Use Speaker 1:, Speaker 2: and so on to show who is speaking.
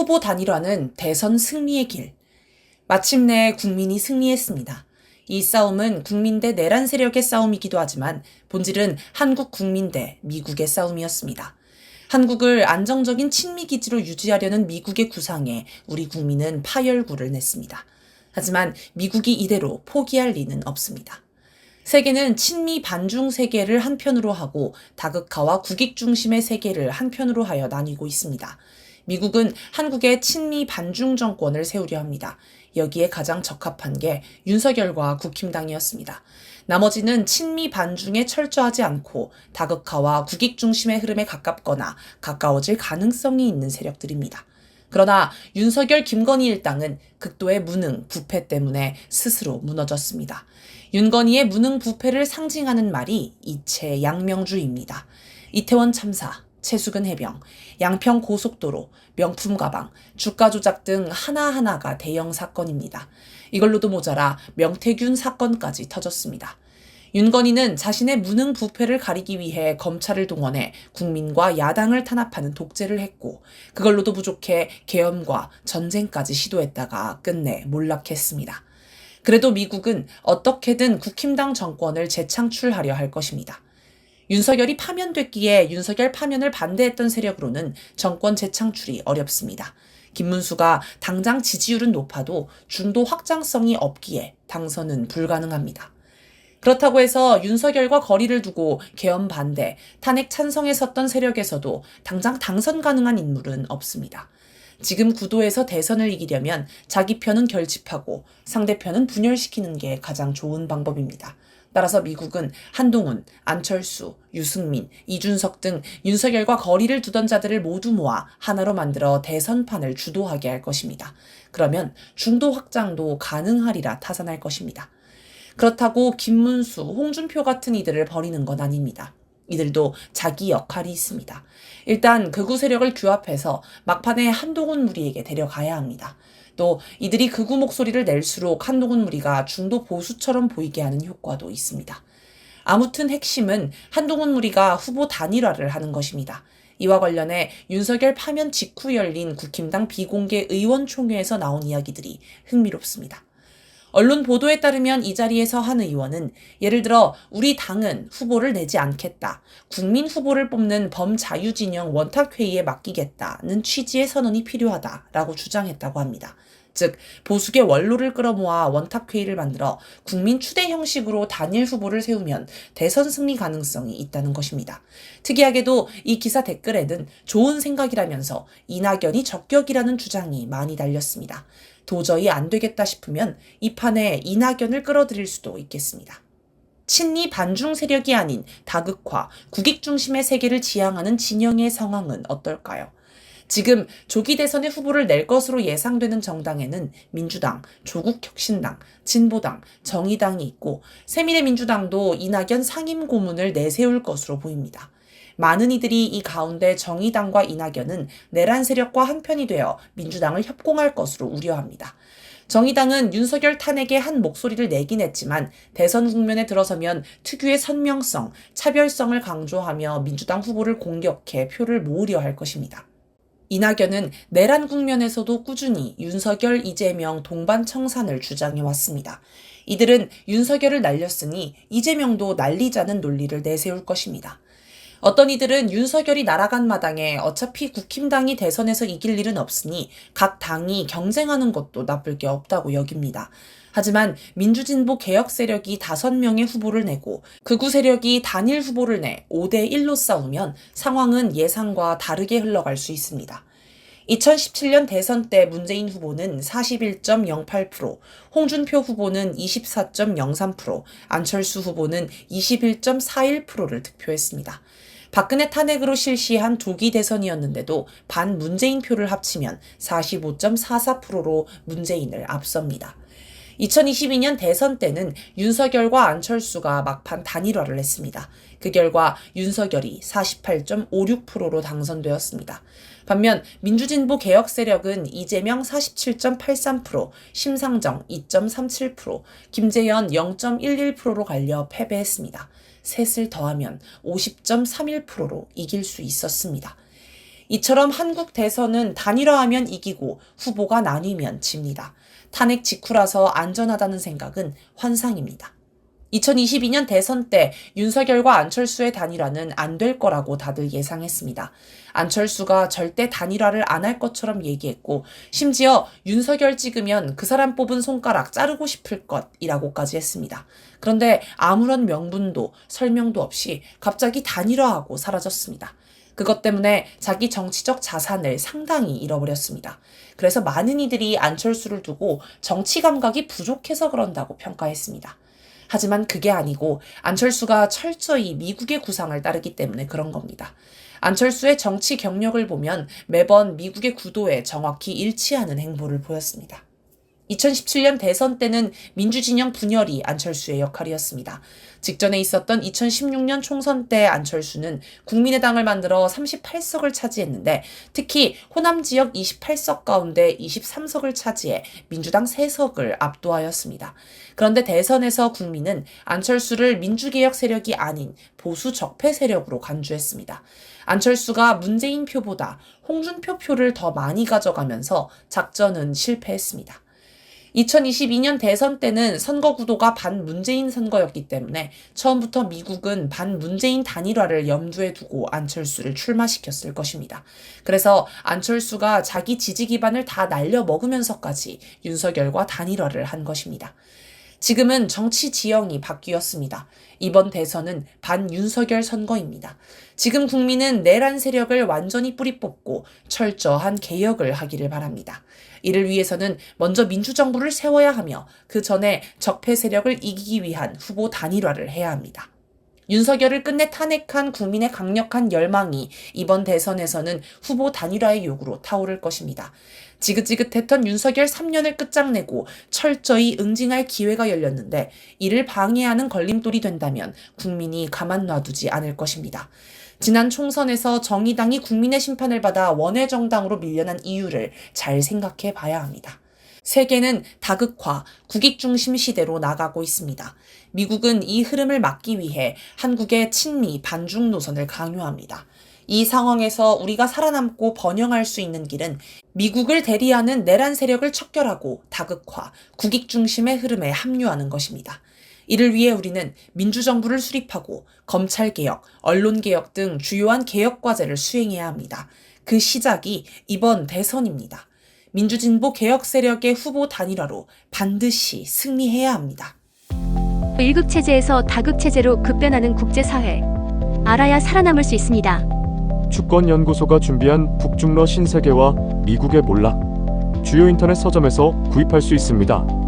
Speaker 1: 후보 단일화는 대선 승리의 길. 마침내 국민이 승리했습니다. 이 싸움은 국민 대 내란 세력의 싸움이기도 하지만 본질은 한국 국민 대 미국의 싸움이었습니다. 한국을 안정적인 친미 기지로 유지하려는 미국의 구상에 우리 국민은 파열구를 냈습니다. 하지만 미국이 이대로 포기할 리는 없습니다. 세계는 친미 반중 세계를 한편으로 하고 다극화와 국익 중심의 세계를 한편으로 하여 나뉘고 있습니다. 미국은 한국의 친미 반중 정권을 세우려 합니다. 여기에 가장 적합한 게 윤석열과 국힘당이었습니다. 나머지는 친미 반중에 철저하지 않고 다극화와 국익 중심의 흐름에 가깝거나 가까워질 가능성이 있는 세력들입니다. 그러나 윤석열 김건희 일당은 극도의 무능, 부패 때문에 스스로 무너졌습니다. 윤건희의 무능 부패를 상징하는 말이 이체 양명주입니다. 이태원 참사, 최수근 해병, 양평 고속도로, 명품 가방, 주가 조작 등 하나하나가 대형 사건입니다. 이걸로도 모자라 명태균 사건까지 터졌습니다. 윤건희는 자신의 무능 부패를 가리기 위해 검찰을 동원해 국민과 야당을 탄압하는 독재를 했고 그걸로도 부족해 계엄과 전쟁까지 시도했다가 끝내 몰락했습니다. 그래도 미국은 어떻게든 국힘당 정권을 재창출하려 할 것입니다. 윤석열이 파면됐기에 윤석열 파면을 반대했던 세력으로는 정권 재창출이 어렵습니다. 김문수가 당장 지지율은 높아도 중도 확장성이 없기에 당선은 불가능합니다. 그렇다고 해서 윤석열과 거리를 두고 개헌 반대, 탄핵 찬성에 섰던 세력에서도 당장 당선 가능한 인물은 없습니다. 지금 구도에서 대선을 이기려면 자기 편은 결집하고 상대편은 분열시키는 게 가장 좋은 방법입니다. 따라서 미국은 한동훈, 안철수, 유승민, 이준석 등 윤석열과 거리를 두던 자들을 모두 모아 하나로 만들어 대선판을 주도하게 할 것입니다. 그러면 중도 확장도 가능하리라 타산할 것입니다. 그렇다고 김문수, 홍준표 같은 이들을 버리는 건 아닙니다. 이들도 자기 역할이 있습니다. 일단 극우 세력을 규합해서 막판에 한동훈 무리에게 데려가야 합니다. 또 이들이 극우 목소리를 낼수록 한동훈 무리가 중도 보수처럼 보이게 하는 효과도 있습니다. 아무튼 핵심은 한동훈 무리가 후보 단일화를 하는 것입니다. 이와 관련해 윤석열 파면 직후 열린 국힘당 비공개 의원총회에서 나온 이야기들이 흥미롭습니다. 언론 보도에 따르면 이 자리에서 한 의원은 예를 들어 우리 당은 후보를 내지 않겠다. 국민 후보를 뽑는 범자유진영 원탁회의에 맡기겠다는 취지의 선언이 필요하다라고 주장했다고 합니다. 즉 보수계 원로를 끌어모아 원탁회의를 만들어 국민 추대 형식으로 단일 후보를 세우면 대선 승리 가능성이 있다는 것입니다. 특이하게도 이 기사 댓글에는 좋은 생각이라면서 이낙연이 적격이라는 주장이 많이 달렸습니다. 도저히 안 되겠다 싶으면 이 판에 이낙연을 끌어들일 수도 있겠습니다. 친리 반중 세력이 아닌 다극화, 국익 중심의 세계를 지향하는 진영의 상황은 어떨까요? 지금 조기 대선에 후보를 낼 것으로 예상되는 정당에는 민주당, 조국혁신당, 진보당, 정의당이 있고 새미래민주당도 이낙연 상임 고문을 내세울 것으로 보입니다. 많은 이들이 이 가운데 정의당과 이낙연은 내란 세력과 한편이 되어 민주당을 협공할 것으로 우려합니다. 정의당은 윤석열 탄핵에 한 목소리를 내긴 했지만 대선 국면에 들어서면 특유의 선명성, 차별성을 강조하며 민주당 후보를 공격해 표를 모으려 할 것입니다. 이낙연은 내란 국면에서도 꾸준히 윤석열, 이재명 동반 청산을 주장해 왔습니다. 이들은 윤석열을 날렸으니 이재명도 날리자는 논리를 내세울 것입니다. 어떤 이들은 윤석열이 날아간 마당에 어차피 국힘당이 대선에서 이길 일은 없으니 각 당이 경쟁하는 것도 나쁠 게 없다고 여깁니다. 하지만 민주진보 개혁 세력이 5명의 후보를 내고 극우 세력이 단일 후보를 내 5대 1로 싸우면 상황은 예상과 다르게 흘러갈 수 있습니다. 2017년 대선 때 문재인 후보는 41.08%, 홍준표 후보는 24.03%, 안철수 후보는 21.41%를 득표했습니다. 박근혜 탄핵으로 실시한 조기 대선이었는데도 반 문재인 표를 합치면 45.44%로 문재인을 앞섭니다. 2022년 대선 때는 윤석열과 안철수가 막판 단일화를 했습니다. 그 결과 윤석열이 48.56%로 당선되었습니다. 반면 민주진보 개혁 세력은 이재명 47.83%, 심상정 2.37%, 김재현 0.11%로 갈려 패배했습니다. 셋을 더하면 50.31%로 이길 수 있었습니다. 이처럼 한국 대선은 단일화하면 이기고 후보가 나뉘면 집니다. 탄핵 직후라서 안전하다는 생각은 환상입니다. 2022년 대선 때 윤석열과 안철수의 단일화는 안 될 거라고 다들 예상했습니다. 안철수가 절대 단일화를 안 할 것처럼 얘기했고, 심지어 윤석열 찍으면 그 사람 뽑은 손가락 자르고 싶을 것이라고까지 했습니다. 그런데 아무런 명분도 설명도 없이 갑자기 단일화하고 사라졌습니다. 그것 때문에 자기 정치적 자산을 상당히 잃어버렸습니다. 그래서 많은 이들이 안철수를 두고 정치 감각이 부족해서 그런다고 평가했습니다. 하지만 그게 아니고 안철수가 철저히 미국의 구상을 따르기 때문에 그런 겁니다. 안철수의 정치 경력을 보면 매번 미국의 구도에 정확히 일치하는 행보를 보였습니다. 2017년 대선 때는 민주진영 분열이 안철수의 역할이었습니다. 직전에 있었던 2016년 총선 때 안철수는 국민의당을 만들어 38석을 차지했는데 특히 호남 지역 28석 가운데 23석을 차지해 민주당 3석을 압도하였습니다. 그런데 대선에서 국민은 안철수를 민주개혁 세력이 아닌 보수 적폐 세력으로 간주했습니다. 안철수가 문재인 표보다 홍준표 표를 더 많이 가져가면서 작전은 실패했습니다. 2022년 대선 때는 선거 구도가 반문재인 선거였기 때문에 처음부터 미국은 반문재인 단일화를 염두에 두고 안철수를 출마시켰을 것입니다. 그래서 안철수가 자기 지지 기반을 다 날려 먹으면서까지 윤석열과 단일화를 한 것입니다. 지금은 정치 지형이 바뀌었습니다. 이번 대선은 반윤석열 선거입니다. 지금 국민은 내란 세력을 완전히 뿌리 뽑고 철저한 개혁을 하기를 바랍니다. 이를 위해서는 먼저 민주정부를 세워야 하며 그 전에 적폐 세력을 이기기 위한 후보 단일화를 해야 합니다. 윤석열을 끝내 탄핵한 국민의 강력한 열망이 이번 대선에서는 후보 단일화의 요구로 타오를 것입니다. 지긋지긋했던 윤석열 3년을 끝장내고 철저히 응징할 기회가 열렸는데 이를 방해하는 걸림돌이 된다면 국민이 가만 놔두지 않을 것입니다. 지난 총선에서 정의당이 국민의 심판을 받아 원외 정당으로 밀려난 이유를 잘 생각해 봐야 합니다. 세계는 다극화, 국익 중심 시대로 나가고 있습니다. 미국은 이 흐름을 막기 위해 한국의 친미 반중 노선을 강요합니다. 이 상황에서 우리가 살아남고 번영할 수 있는 길은 미국을 대리하는 내란 세력을 척결하고 다극화, 국익 중심의 흐름에 합류하는 것입니다. 이를 위해 우리는 민주정부를 수립하고 검찰개혁, 언론개혁 등 주요한 개혁 과제를 수행해야 합니다. 그 시작이 이번 대선입니다. 민주진보 개혁 세력의 후보 단일화로 반드시 승리해야 합니다.
Speaker 2: 1급 체제에서 다급 체제로 급변하는 국제사회. 알아야 살아남을 수 있습니다.
Speaker 3: 주권연구소가 준비한 북중러 신세계와 미국의 몰락 주요 인터넷 서점에서 구입할 수 있습니다.